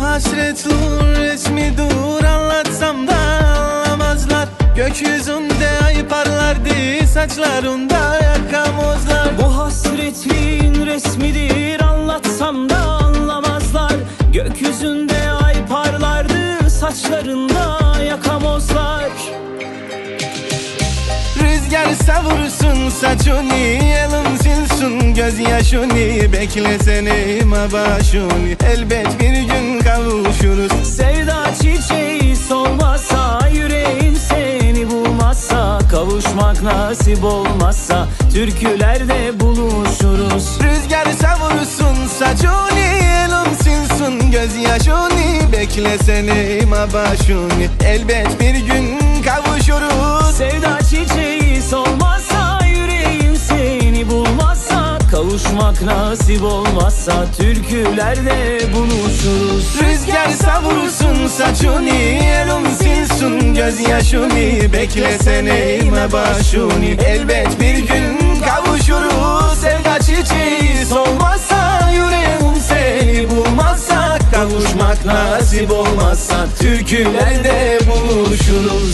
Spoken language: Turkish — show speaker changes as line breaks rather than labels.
Bu hasretliğin resmidir anlatsam da anlamazlar Gökyüzünde ay parlardı saçlarında yakamozlar.
Bu hasretin resmidir anlatsam da anlamazlar. Gökyüzünde ay parlardı saçlarında yakamozlar.
Rüzgar savursun saçını Elim silsin. Gözyaşını Beklesene başını Elbet bir gün kavuşuruz
Sevda çiçeği solmazsa Yüreğim seni bulmazsa Kavuşmak nasip olmazsa Türkülerde buluşuruz.
Rüzgar savursun saçını Elim silsin gözyaşını Beklesene başını Elbet bir gün kavuşuruz.
Sevda çiçeği solmazsa Yüreğim seni bulmazsa Kavuşmak nasip olmazsa Türkülerde buluşuruz
Savursun saçını Elim silsin gözyaşını. Beklesene başını Elbet bir gün kavuşuruz Sevda çiçeği. Solmazsa Yüreğim seni bulmazsa Kavuşmak nasip olmazsa. Türkülerde buluşuruz